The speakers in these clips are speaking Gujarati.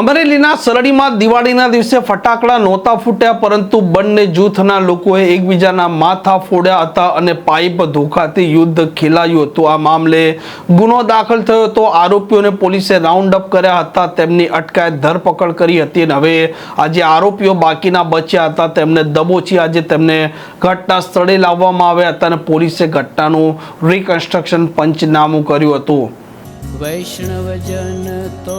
અમરેલીના સરડીમાં દિવાળીના દિવસે ફટાકડા નહોતા ફૂટ્યા, પરંતુ બંને જૂથના લોકોએ એકબીજાના માથા ફોડ્યા હતા અને પાઇપ ધોખાથી યુદ્ધ ખેલાયું હતું. આ મામલે ગુનો દાખલ થયો હતો આરોપીઓને પોલીસે રાઉન્ડ અપ કર્યા હતા, તેમની અટકાયત ધરપકડ કરી હતી અને હવે આજે આરોપીઓ બાકીના બચ્યા હતા, તેમને દબોચી આજે તેમને ઘટના સ્થળે લાવવામાં આવ્યા હતા અને પોલીસે ઘટનાનું રિકન્સ્ટ્રક્શન પંચનામું કર્યું હતું. વૈષ્ણવજન તો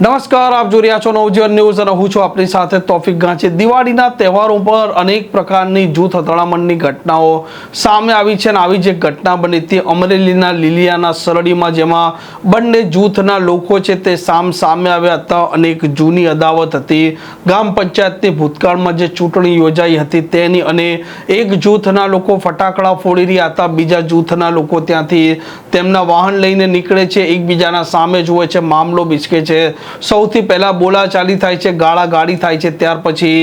નમસ્કાર, આપ જોઈ રહ્યા છો નવજીવન ન્યૂઝ અને હું છું આપણી સાથે તોફિક ગાંચી. દિવાળીના તહેવારો પર અનેક પ્રકારની જૂથ અથડામણની ઘટનાઓ સામે આવી છે અને આવી જે ઘટના બની તે અમરેલીના લીલિયાના સરડીમાં, જેમાં બંને જૂથના લોકો છે તે સામ સામે આવ્યા હતા. અનેક જૂની અદાવત હતી. ગામ પંચાયતની ભૂતકાળમાં જે ચૂંટણી યોજાઈ હતી તેની અને એક જૂથના લોકો ફટાકડા ફોડી રહ્યા હતા. બીજા જૂથના લોકો ત્યાંથી તેમના વાહન લઈને નીકળે છે. એકબીજાના સામે જુએ છે, મામલો બિચકે છે. સૌથી પહેલાં બોલાચાલી થાય છે ગાળા ગાળી થાય છે ત્યાર પછી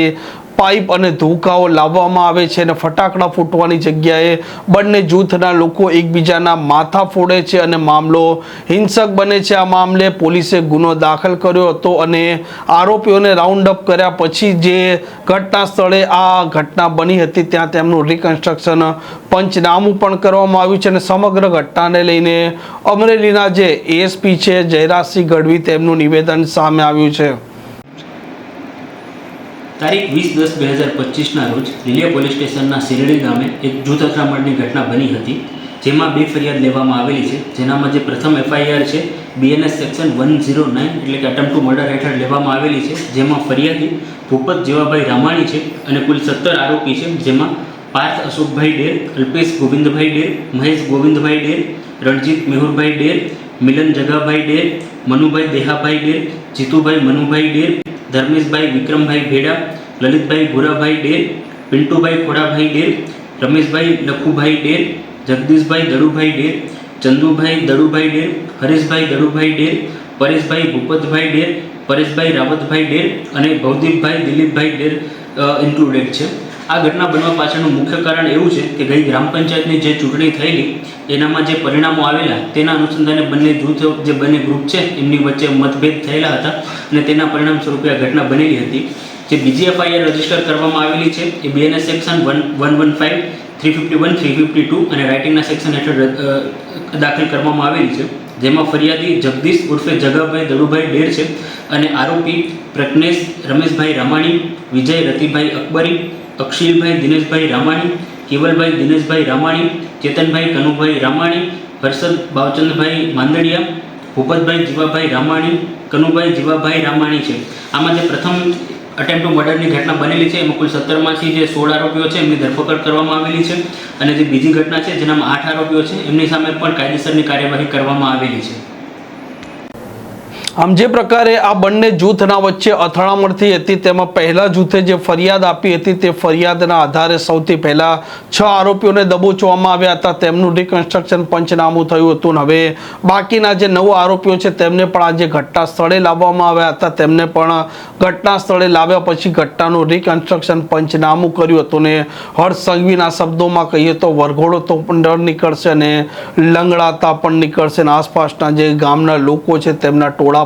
પાઇપ અને ધોકાઓ લાવવામાં આવે છે અને ફટાકડા ફૂટવાની જગ્યાએ બંને જૂથના લોકો એકબીજાના માથા ફોડે છે અને મામલો હિંસક બને છે. આ મામલે પોલીસે ગુનો દાખલ કર્યો હતો અને આરોપીઓને રાઉન્ડ અપ કર્યા પછી જે ઘટના સ્થળે આ ઘટના બની હતી, ત્યાં તેમનું રિકન્સ્ટ્રક્શન પંચનામું પણ કરવામાં આવ્યું છે અને સમગ્ર ઘટનાને લઈને અમરેલીના જે એએસપી છે, જયરાજસિંહ ગઢવી, તેમનું નિવેદન સામે આવ્યું છે. તારીખ વીસ દસ બે હજાર પચીસના રોજ લીલિયા પોલીસ સ્ટેશનના શિરડી ગામે એક જૂથ અથડામણની ઘટના બની હતી, જેમાં બે ફરિયાદ લેવામાં આવેલી છે. જેનામાં જે પ્રથમ એફઆઈઆર છે BNS section one zero nine એટલે કે અટેમ્પ ટુ મર્ડર હેઠળ લેવામાં આવેલી છે. જેમાં ફરિયાદી ભૂપત જેવાભાઈ રામાણી છે અને કુલ સત્તર આરોપી છે, જેમાં પાર્થ અશોકભાઈ ડેર, અલ્પેશ ગોવિંદભાઈ ડેર, મહેશ ગોવિંદભાઈ ડેર, રણજીત મેહુરભાઈ ડેર, મિલન જગાભાઈ ડેર, મનુભાઈ દેહાભાઈ ડેર, જીતુભાઈ મનુભાઈ ડેર ધર્મેશભાઈ વિક્રમભાઈ ભેડા, લલિતભાઈ ભૂરાભાઈ ડેર પિન્ટુભાઈ ખોડાભાઈ ડેર રમેશભાઈ લખુભાઈ ડેર જગદીશભાઈ દડુભાઈ ડેર ચંદુભાઈ દડુભાઈ ડેર હરેશભાઈ દડુભાઈ ડેર પરેશભાઈ ભૂપતભાઈ ડેર પરેશભાઈ રાવતભાઈ ડેર અને ભવદીપભાઈ દિલીપભાઈ ડેર ઇન્ક્લુડેડ છે. આ ઘટના બનવા પાછળનું મુખ્ય કારણ એવું છે કે ગઈ ગ્રામ પંચાયતની જે ચૂંટણી થયેલી, એનામાં જે પરિણામો આવેલા, તેના અનુસંધાને બંને જૂથ, જે બંને ગ્રુપ છે, એમની વચ્ચે મતભેદ થયેલા હતા અને તેના પરિણામ સ્વરૂપે આ ઘટના બનેલી હતી. જે બીજી એફઆઈઆર રજિસ્ટર કરવામાં આવેલી છે, એ BNS section one one one five three fifty one three fifty two અને રાઇટિંગના સેક્શન હેઠળ દાખલ કરવામાં આવેલી છે. જેમાં ફરિયાદી જગદીશ ઉર્ફે જગાભાઈ દડુભાઈ ડેર છે અને આરોપી પ્રજ્ઞેશ રમેશભાઈ રામાણી, વિજય રતિભાઈ અકબરી અક્ષિલભાઈ દિનેશભાઈ રામાણી, કેવલભાઈ દિનેશભાઈ રામાણી, ચેતનભાઈ કનુભાઈ રામાણી, હર્ષદ ભાવચંદભાઈ માંદડિયા, ભૂપતભાઈ જીવાભાઈ રામાણી, કનુભાઈ જીવાભાઈ રામાણી છે. આમાં જે પ્રથમ અટેમ્પ ટુ મર્ડરની ઘટના બનેલી છે, એમાં કુલ સત્તરમાંથી જે સોળ આરોપીઓ છે, એમની ધરપકડ કરવામાં આવેલી છે અને જે બીજી ઘટના છે, જેનામાં આઠ આરોપીઓ છે, એમની સામે પણ કાયદેસરની કાર્યવાહી કરવામાં આવેલી છે. આમ જે પ્રકારે આ બંને જૂથના વચ્ચે અથડામણથી હતી, તેમાં પહેલા જૂથે જે ફરિયાદ આપી હતી, તે ફરિયાદના આધારે સૌથી પહેલા છ આરોપીઓને દબોચવામાં આવ્યા હતા. તેમનું રિકન્સ્ટ્રક્શન પંચનામું થયું હતું હવે બાકીના જે નવ આરોપીઓ છે, તેમને પણ આજે ઘટના સ્થળે લાવવામાં આવ્યા હતા. તેમને પણ ઘટના સ્થળે લાવ્યા પછી ઘટનાનું રિકન્સ્ટ્રક્શન પંચનામું કર્યું હતું ને હર્ષ સંઘવીના શબ્દોમાં કહીએ તો વરઘોડો તો પણ ડર નીકળશે અને લંગડાતા પણ નીકળશે અને આસપાસના જે ગામના લોકો છે, તેમના ટોળા